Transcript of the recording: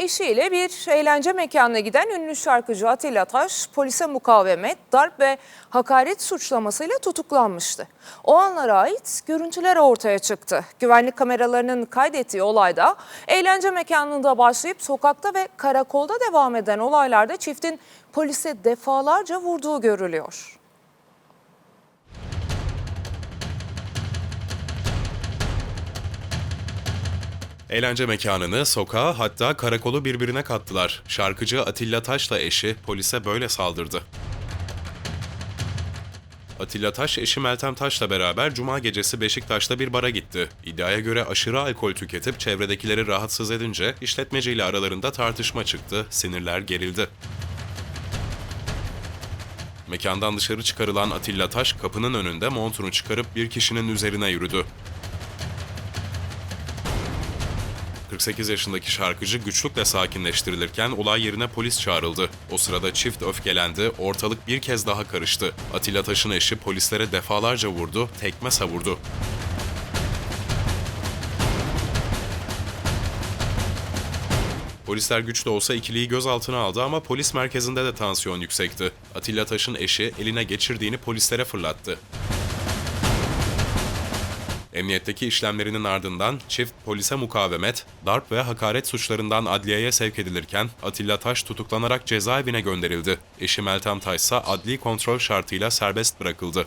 Eşiyle bir eğlence mekanına giden ünlü şarkıcı Atilla Taş polise mukavemet, darp ve hakaret suçlamasıyla tutuklanmıştı. O anlara ait görüntüler ortaya çıktı. Güvenlik kameralarının kaydettiği olayda eğlence mekanında başlayıp sokakta ve karakolda devam eden olaylarda çiftin polise defalarca vurduğu görülüyor. Eğlence mekanını, sokağı hatta karakolu birbirine kattılar. Şarkıcı Atilla Taş'la eşi polise böyle saldırdı. Atilla Taş eşi Meltem Taş'la beraber cuma gecesi Beşiktaş'ta bir bara gitti. İddiaya göre aşırı alkol tüketip çevredekileri rahatsız edince işletmeciyle aralarında tartışma çıktı, sinirler gerildi. Mekandan dışarı çıkarılan Atilla Taş kapının önünde montunu çıkarıp bir kişinin üzerine yürüdü. 48 yaşındaki şarkıcı güçlükle sakinleştirilirken olay yerine polis çağrıldı. O sırada çift öfkelendi, ortalık bir kez daha karıştı. Atilla Taş'ın eşi polislere defalarca vurdu, tekme savurdu. Polisler güç de olsa ikiliyi gözaltına aldı ama polis merkezinde de tansiyon yüksekti. Atilla Taş'ın eşi eline geçirdiğini polislere fırlattı. Emniyetteki işlemlerinin ardından çift polise mukavemet, darp ve hakaret suçlarından adliyeye sevk edilirken Atilla Taş tutuklanarak cezaevine gönderildi. Eşi Meltem Taş ise adli kontrol şartıyla serbest bırakıldı.